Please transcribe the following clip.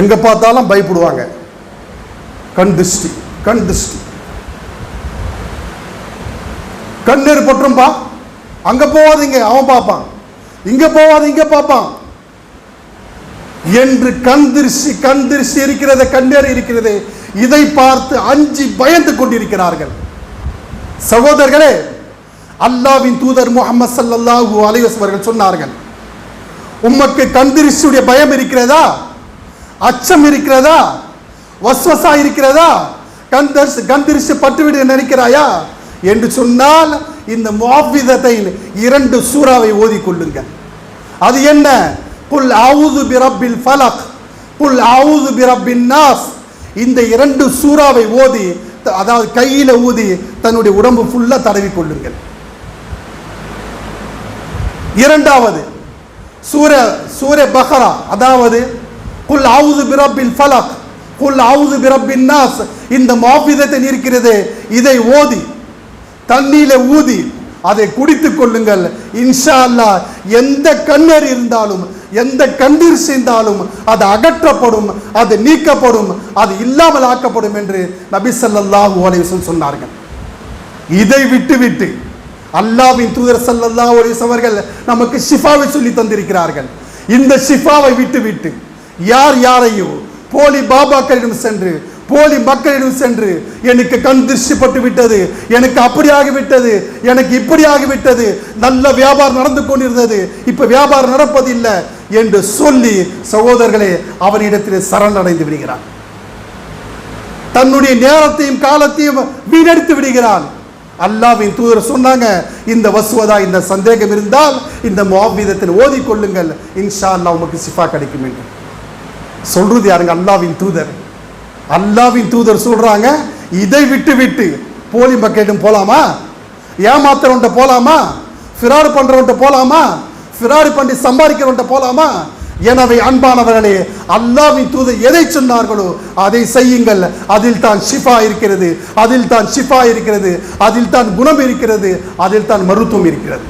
எங்க பார்த்தாலும் பயப்படுவாங்க. கண் திருஷ்டி கண் திருஷ்டி. கண்ணீர் பற்றும்பா அங்க போவாதீங்க அவன் பார்ப்பான். இங்க போவாது இங்கே பார்ப்பான். என்று கண் திருஷ்டி கண் திருஷ்டி இருக்கிறது கண்ணீர் இருக்கிறது இதை பார்த்து அஞ்சு பயந்து கொண்டிருக்கிறார்கள். சகோதரர்களே அல்லாவின் தூதர் முகமது சல்லாஹூ அலைஹி அவர்கள் சொன்னார்கள் உமக்கு கந்திரிஷுடைய பயம் இருக்கிறதா? அச்சம் இருக்கிறதா? வஸ்வசா இருக்கிறதா? கந்தர்ஸ் கந்திரிஷு பட்டுவிடு நினைக்கிறாயா? என்று சொன்னால் இந்த முஆவிதத்தை இரண்டு சூறாவை ஓதி கொள்ளுங்க அது என்ன? குல் அவுது பிரபில் ஃபலக் குல் அவுது பிரபின் நாஸ் இந்த இரண்டு சூறாவை ஓதி அதாவது கையில் ஊதி தன்னுடைய உடம்பு ஃபுல்லாக தடவி கொள்ளுங்கள். இரண்டாவது சூர சூர பஹரா அதாவது குல் ஆவுது பிரபில் ஃபலக் குல் ஆவுது பிரபின் நாஸ். இந்த மாஃபிதத்தை இருக்கிறது இதை ஓதி தண்ணீல ஊதி அதை குடித்து கொள்ளுங்கள். இன்ஷா அல்லாஹ் எந்த கண்ணர் இருந்தாலும் எந்த கண்ணீர் சேர்ந்தாலும் அது அகற்றப்படும் அது நீக்கப்படும் அது இல்லாமல் ஆக்கப்படும் என்று நபி ஸல்லல்லாஹு அலைஹி சொன்னார்கள். இதை விட்டு விட்டு அல்லாவின் தூதர் சல்லல்லா அலைஹி அவர்கள் நமக்கு ஷிஃபாவை சொல்லி தந்திருக்கிறார்கள். இந்த ஷிஃபாவை விட்டு விட்டு யார் யாரையோ போலி பாபாக்களிடம் சென்று போலி மக்களிடம் சென்று எனக்கு கண் திருஷ்டிப்பட்டு விட்டது எனக்கு அப்படி ஆகிவிட்டது எனக்கு இப்படி ஆகிவிட்டது நல்ல வியாபாரம் நடந்து கொண்டிருந்தது இப்ப வியாபாரம் நடப்பதில்லை என்று சொல்லி சகோதரர்களே அவனிடத்தில் சரணடைந்து விடுகிறான். தன்னுடைய நேரத்தையும் காலத்தையும் வீணடித்து விடுகிறான். அல்லாவின் தூதர் சொன்னாங்க இந்த வசுவதா இந்த சந்தேகம் இருந்தால் இந்த மாவீதத்தில் ஓதிக்கொள்ளுங்கள். இன்ஷா அல்லாஹ் உமக்கு சிஃபா கிடைக்கும் என்று. சொல்றது யாருங்க? அல்லாவின் தூதர். அல்லாவின் தூதர் சொல்றாங்க இதை விட்டு விட்டு போலி பக்கெட்டும் போலாமா? ஏமாத்துறவன்ட்ட போலாமா? ஃபிராடு பண்றவன்ட்ட போலாமா? ஃபிராடு பண்ணி சம்பாதிக்கிறவன்ட்ட போலாமா? எனவே அன்பானவர்களே அல்லாவின் தூதர் எதை சொன்னார்களோ அதை செய்யுங்கள். அதில் தான் ஷிஃபா இருக்கிறது அதில் தான் ஷிஃபா இருக்கிறது அதில் தான் குணம் இருக்கிறது அதில் தான் மருத்துவம் இருக்கிறது.